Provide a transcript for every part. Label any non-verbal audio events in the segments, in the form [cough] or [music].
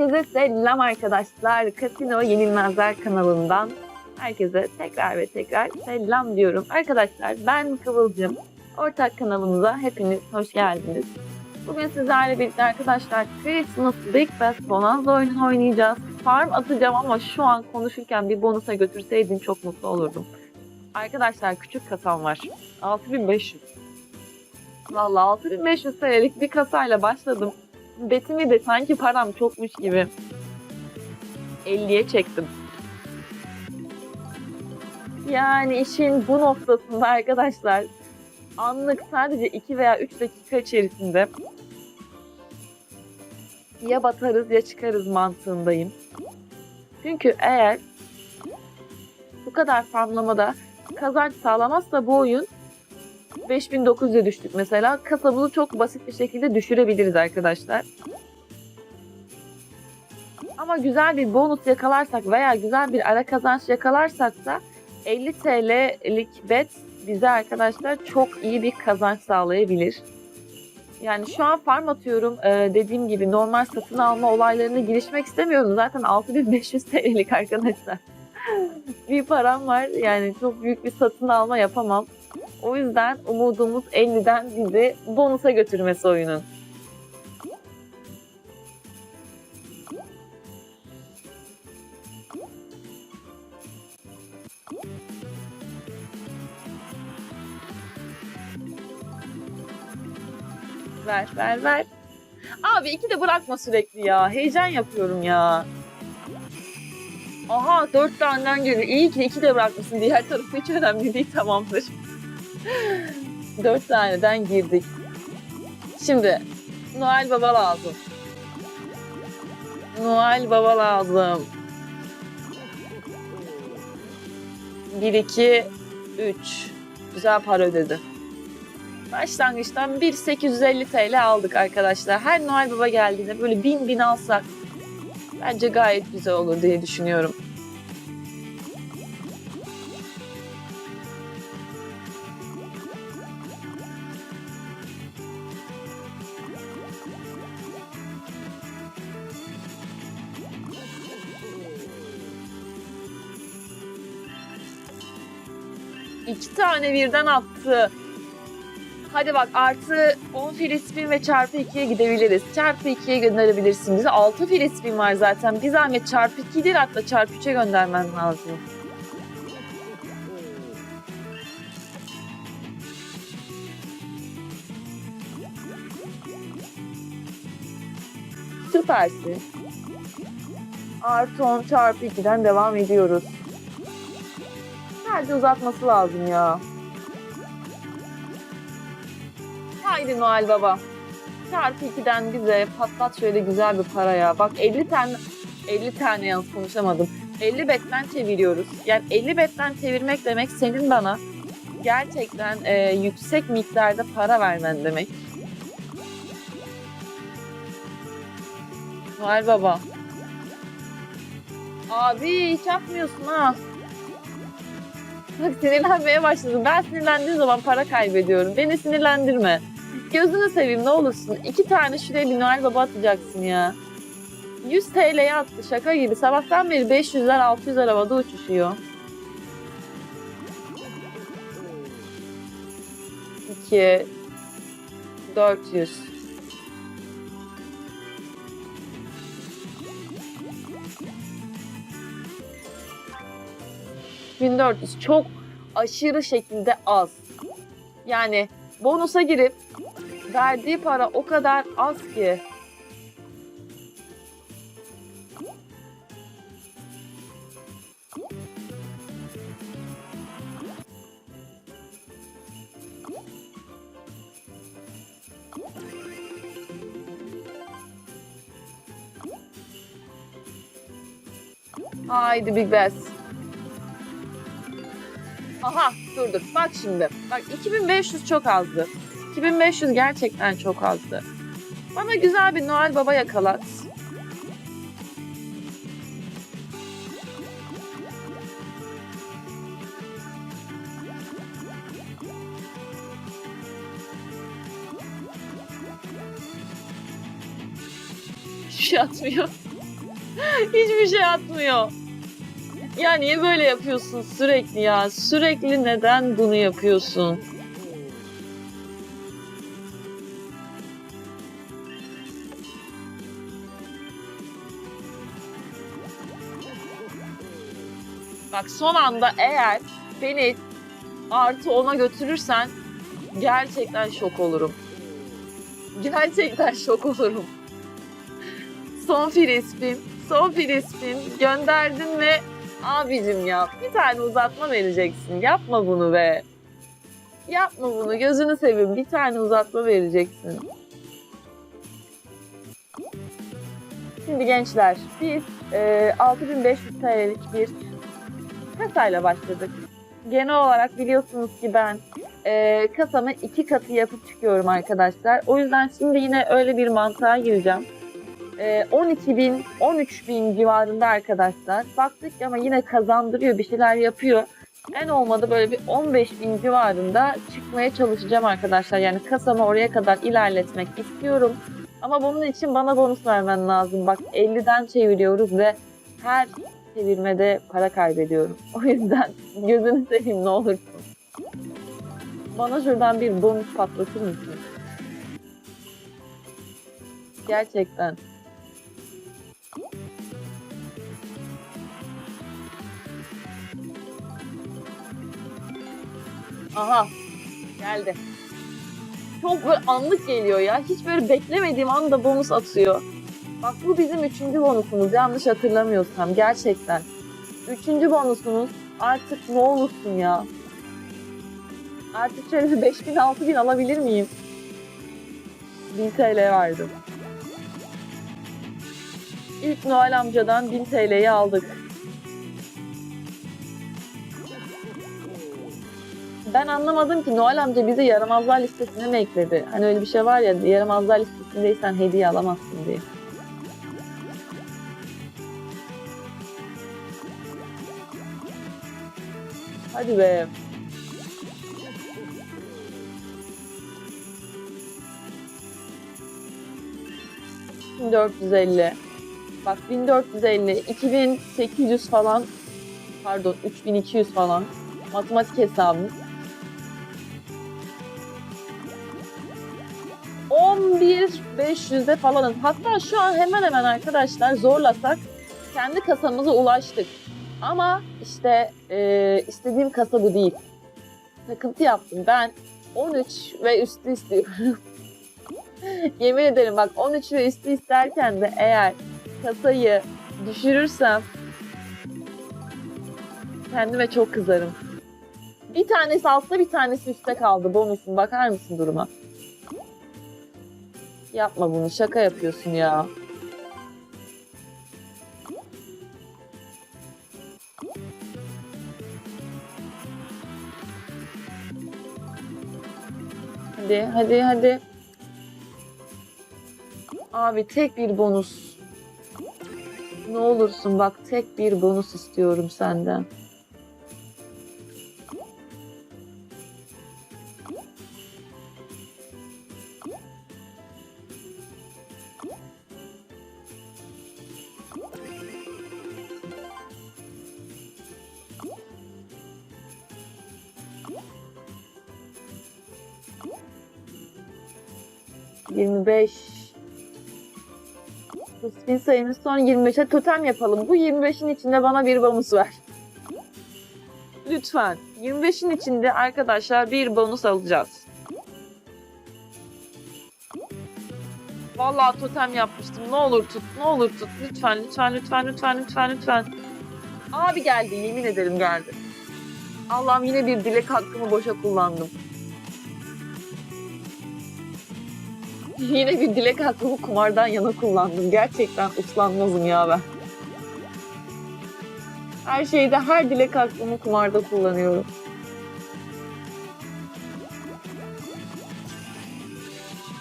Herkese selam arkadaşlar. Kasino Yenilmezler kanalından herkese tekrar ve tekrar selam diyorum. Arkadaşlar ben Kıvılcım. Ortak kanalımıza hepiniz hoş geldiniz. Bugün sizlerle birlikte arkadaşlar Christmas Big Bass Bonanza oyununu oynayacağız. Farm atacağım ama şu an konuşurken bir bonusa götürseydin çok mutlu olurdum. Arkadaşlar küçük kasam var. 6500. Vallahi 6500 TL'lik bir kasayla başladım. Betimi de sanki param çokmuş gibi 50'ye çektim. Yani işin bu noktasında arkadaşlar anlık sadece 2 veya 3 dakika içerisinde ya batarız ya çıkarız mantığındayım. Çünkü eğer bu kadar farmlamada kazanç sağlamazsa bu oyun 5900'e düştük mesela. Kasabını çok basit bir şekilde düşürebiliriz arkadaşlar. Ama güzel bir bonus yakalarsak veya güzel bir ara kazanç yakalarsak da 50 TL'lik bet bize arkadaşlar çok iyi bir kazanç sağlayabilir. Yani şu an farm atıyorum. Ee, dediğim gibi normal satın alma olaylarına girişmek istemiyorum. Zaten 6500 TL'lik arkadaşlar. [laughs] bir param var. Yani çok büyük bir satın alma yapamam. O yüzden umudumuz 50'den bizi bonusa götürmesi oyunun. Ver, ver, ver. Abi iki de bırakma sürekli ya. Heyecan yapıyorum ya. Aha dört taneden geliyor. İyi ki iki de bırakmışsın. Diğer tarafı hiç önemli değil tamamdır. [laughs] dört taneden girdik. Şimdi Noel Baba lazım. Noel Baba lazım. 1, 2, 3. Güzel para ödedi. Başlangıçtan 1.850 TL aldık arkadaşlar. Her Noel Baba geldiğinde böyle bin bin alsak bence gayet güzel olur diye düşünüyorum. İki tane birden attı. Hadi bak artı 10 filispin ve çarpı 2'ye gidebiliriz. Çarpı 2'ye gönderebilirsin bize. 6 filispin var zaten. Bir zahmet çarpı 2 değil hatta çarpı 3'e göndermen lazım. Süpersin. Artı 10 çarpı 2'den devam ediyoruz. Sadece uzatması lazım ya. Haydi Noel Baba. Çarpı 2'den bize patlat şöyle güzel bir para ya. Bak 50 tane 50 tane yalnız konuşamadım. 50 betten çeviriyoruz. Yani 50 betten çevirmek demek senin bana gerçekten e, yüksek miktarda para vermen demek. Noel Baba. Abi hiç yapmıyorsun ha. Bak sinirlenmeye başladım. Ben sinirlendiğim zaman para kaybediyorum. Beni sinirlendirme. Gözünü seveyim ne olursun. İki tane şuraya bir Noel Baba atacaksın ya. 100 TL'ye attı şaka gibi. Sabahtan beri 500'ler 600'ler havada uçuşuyor. 2 400 1400 çok aşırı şekilde az. Yani bonusa girip verdiği para o kadar az ki. Haydi Big Bass. Aha dur dur bak şimdi. Bak 2500 çok azdı. 2500 gerçekten çok azdı. Bana güzel bir Noel Baba yakalat. Hiçbir şey atmıyor. [laughs] Hiçbir şey atmıyor. Ya niye böyle yapıyorsun sürekli ya? Sürekli neden bunu yapıyorsun? Bak son anda eğer beni artı ona götürürsen gerçekten şok olurum. Gerçekten şok olurum. Son frispim, son frispim gönderdin ve abicim ya bir tane uzatma vereceksin. Yapma bunu be. Yapma bunu gözünü seveyim bir tane uzatma vereceksin. Şimdi gençler biz e, 6500 TL'lik bir kasayla başladık. Genel olarak biliyorsunuz ki ben e, kasamı iki katı yapıp çıkıyorum arkadaşlar. O yüzden şimdi yine öyle bir mantığa gireceğim. E, 12 bin, 13 bin civarında arkadaşlar. Baktık ama yine kazandırıyor, bir şeyler yapıyor. En olmadı böyle bir 15 bin civarında çıkmaya çalışacağım arkadaşlar. Yani kasamı oraya kadar ilerletmek istiyorum. Ama bunun için bana bonus vermen lazım. Bak 50'den çeviriyoruz ve her çevirmede para kaybediyorum. [laughs] O yüzden gözünü seveyim ne olursun. Bana şuradan bir bonus patlatır mısın? Gerçekten. Aha geldi. Çok böyle anlık geliyor ya. Hiç böyle beklemediğim anda bonus atıyor. Bak bu bizim üçüncü bonusumuz yanlış hatırlamıyorsam gerçekten. Üçüncü bonusumuz artık ne olursun ya. Artık şöyle bir 5000 6000 alabilir miyim? 1000 TL verdim. İlk Noel amcadan 1000 TL'yi aldık. Ben anlamadım ki Noel amca bizi yaramazlar listesine mi ekledi? Hani öyle bir şey var ya yaramazlar listesindeysen hediye alamazsın diye. Hadi be. ...1450. Bak 1450, 2800 falan... ...pardon 3200 falan... ...matematik hesabımız. 11.500'de falanız. Hatta şu an hemen hemen arkadaşlar zorlasak... ...kendi kasamıza ulaştık. Ama işte e, istediğim kasa bu değil. Takıntı yaptım. Ben 13 ve üstü istiyorum. [laughs] Yemin ederim bak 13 ve üstü isterken de eğer kasayı düşürürsem kendime çok kızarım. Bir tanesi altta bir tanesi üstte kaldı bonusun. Bakar mısın duruma? Yapma bunu şaka yapıyorsun ya. Hadi hadi hadi. Abi tek bir bonus. Ne olursun bak tek bir bonus istiyorum senden. Yirmi beş. Bu spin sayımız son 25'e totem yapalım. Bu 25'in içinde bana bir bonus ver. Lütfen. 25'in içinde arkadaşlar bir bonus alacağız. Vallahi totem yapmıştım. Ne olur tut, ne olur tut. Lütfen, lütfen, lütfen, lütfen, lütfen, lütfen. Abi geldi, yemin ederim geldi. Allah'ım yine bir dilek hakkımı boşa kullandım. [laughs] Yine bir dilek hakkımı kumardan yana kullandım. Gerçekten uslanmazım ya ben. Her şeyde her dilek hakkımı kumarda kullanıyorum.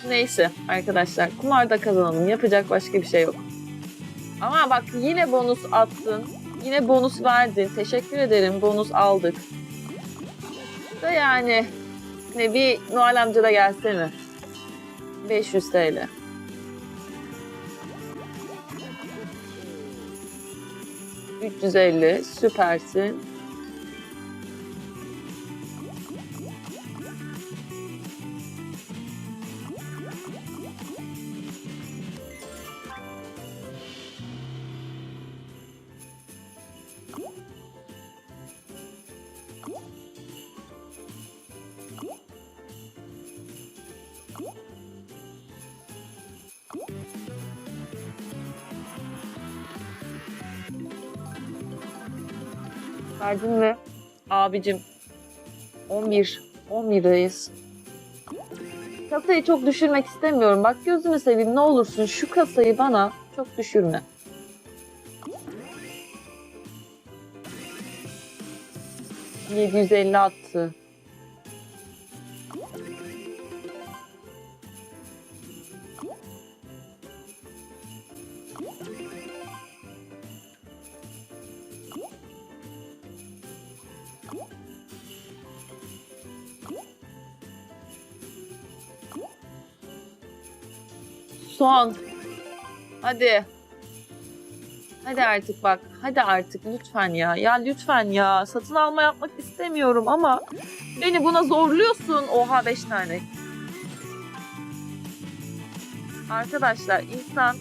Neyse arkadaşlar kumarda kazanalım. Yapacak başka bir şey yok. Ama bak yine bonus attın. Yine bonus verdin. Teşekkür ederim. Bonus aldık. Da yani ne bir Noel amca da gelsene. 500 TL. ...350, süpersin. Verdin mi? Abicim 11. 11'deyiz. Kasayı çok düşürmek istemiyorum. Bak gözünü seveyim ne olursun şu kasayı bana çok düşürme. ...750 attı. Son. Hadi. Hadi artık bak. Hadi artık lütfen ya. Ya lütfen ya. Satın alma yapmak istemiyorum ama beni buna zorluyorsun. Oha 5 tane. Arkadaşlar insan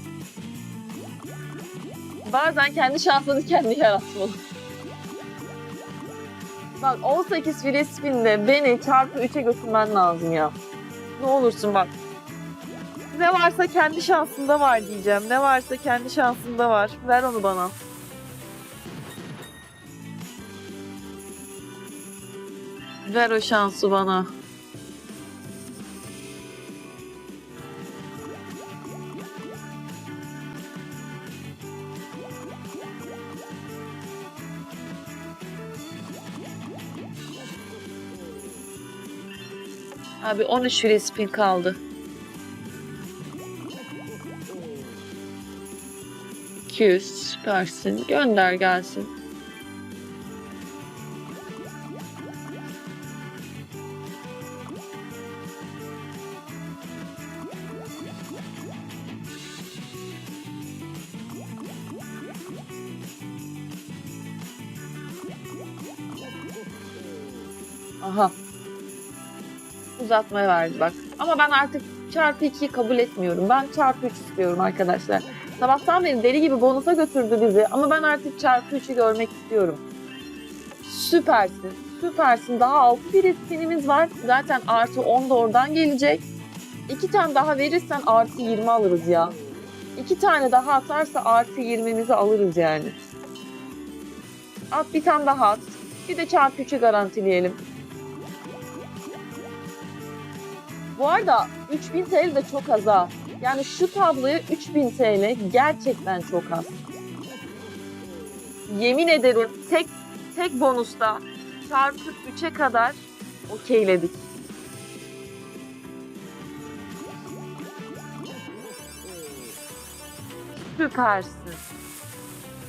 bazen kendi şansını kendi yaratmalı. Bak 18 free spin'de beni çarpı 3'e götürmen lazım ya. Ne olursun bak. Ne varsa kendi şansında var diyeceğim. Ne varsa kendi şansında var. Ver onu bana. Ver o şansı bana. Abi 13 free spin kaldı. 200 süpersin. Gönder gelsin. Aha. Uzatmaya verdi bak. Ama ben artık çarpı 2'yi kabul etmiyorum. Ben çarpı 3 istiyorum arkadaşlar. Sabahtan beri deli gibi bonusa götürdü bizi ama ben artık çarpı 3'ü görmek istiyorum. Süpersin, süpersin. Daha 6 bir spinimiz var. Zaten artı 10 da oradan gelecek. İki tane daha verirsen artı 20 alırız ya. İki tane daha atarsa artı 20'mizi alırız yani. At bir tane daha at. Bir de çarpı 3'ü garantileyelim. Bu arada 3000 TL de çok az ha. Yani şu tabloya 3000 TL gerçekten çok az. Yemin ederim tek tek bonusta çarpı 3'e kadar okeyledik. Süpersin.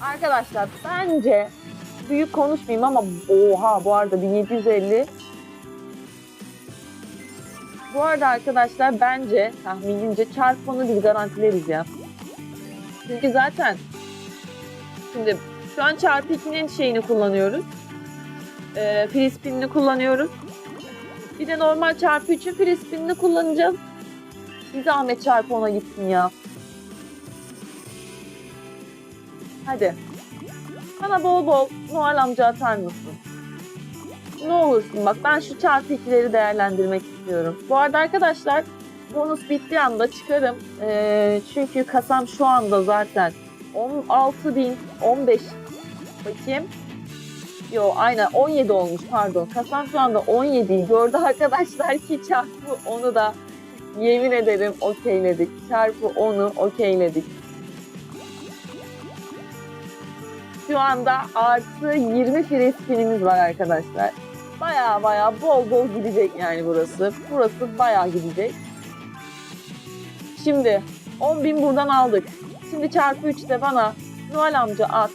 Arkadaşlar bence büyük konuşmayayım ama oha bu arada 1750 bu arada arkadaşlar bence tahminimce çarpanı biz garantileriz ya. Çünkü zaten şimdi şu an çarpı 2'nin şeyini kullanıyoruz. Ee, free spin'ini kullanıyoruz. Bir de normal çarpı 3'ün free spin'ini kullanacağız. Bir zahmet çarpı 10'a gitsin ya. Hadi. Bana bol bol Noel amca atar mısın? Ne olursun bak ben şu çarpı ikileri değerlendirmek istiyorum. Bu arada arkadaşlar bonus bittiği anda çıkarım. Ee, çünkü kasam şu anda zaten 16 bin 15 bakayım. Yo aynen 17 olmuş pardon. Kasam şu anda 17 gördü arkadaşlar ki çarpı onu da yemin ederim okeyledik. Çarpı 10'u okeyledik. Şu anda artı 20 free spinimiz var arkadaşlar. Baya baya bol bol gidecek yani burası. Burası baya gidecek. Şimdi 10 bin buradan aldık. Şimdi çarpı 3 de bana Noel amca at.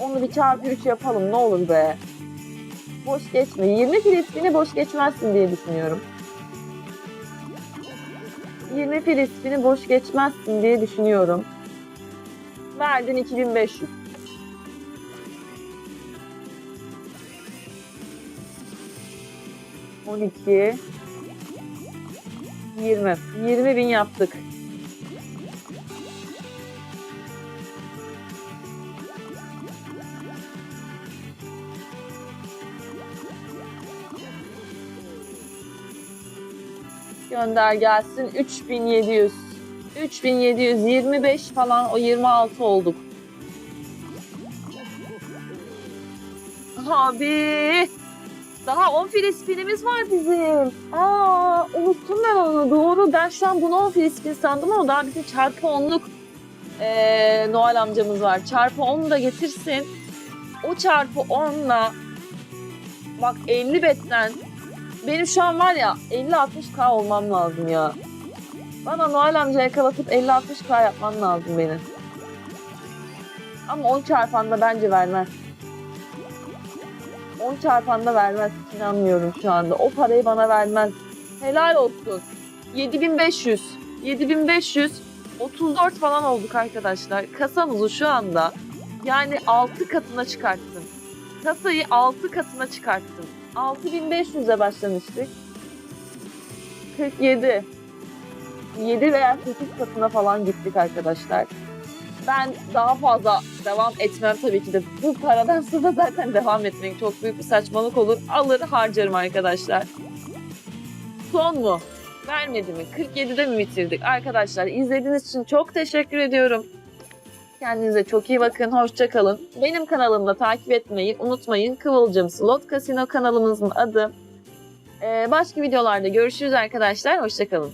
Onu bir çarpı 3 yapalım ne olur be. Boş geçme. 20 filistini boş geçmezsin diye düşünüyorum. 20 filistini boş geçmezsin diye düşünüyorum. Verdin 2500. 12 20 20 bin yaptık. Gönder gelsin 3700. 3725 falan o 26 olduk. Abi daha 10 filispinimiz var bizim. Aa unuttum ben onu doğru. Ben şu an bunu 10 filispin sandım ama daha bizim çarpı 10'luk ee, Noel amcamız var. Çarpı 10'u da getirsin. O çarpı 10'la bak 50 betten benim şu an var ya 50-60k olmam lazım ya. Bana Noel amca yakalatıp 50-60k yapman lazım benim. Ama 10 çarpanda bence vermez. 10 çarpanda vermez. İnanmıyorum şu anda. O parayı bana vermez. Helal olsun. 7500. 7500. 34 falan olduk arkadaşlar. Kasamızı şu anda yani 6 katına çıkarttım. Kasayı 6 katına çıkarttım. 6500'e başlamıştık. 47. 7 veya 8 katına falan gittik arkadaşlar. Ben daha fazla devam etmem tabii ki de. Bu paradan sonra zaten devam etmek çok büyük bir saçmalık olur. Alır harcarım arkadaşlar. Son mu? Vermedi mi? 47'de mi bitirdik? Arkadaşlar izlediğiniz için çok teşekkür ediyorum. Kendinize çok iyi bakın. Hoşça kalın. Benim kanalımda takip etmeyi unutmayın. Kıvılcım Slot Casino kanalımızın adı. Ee, başka videolarda görüşürüz arkadaşlar. Hoşça kalın.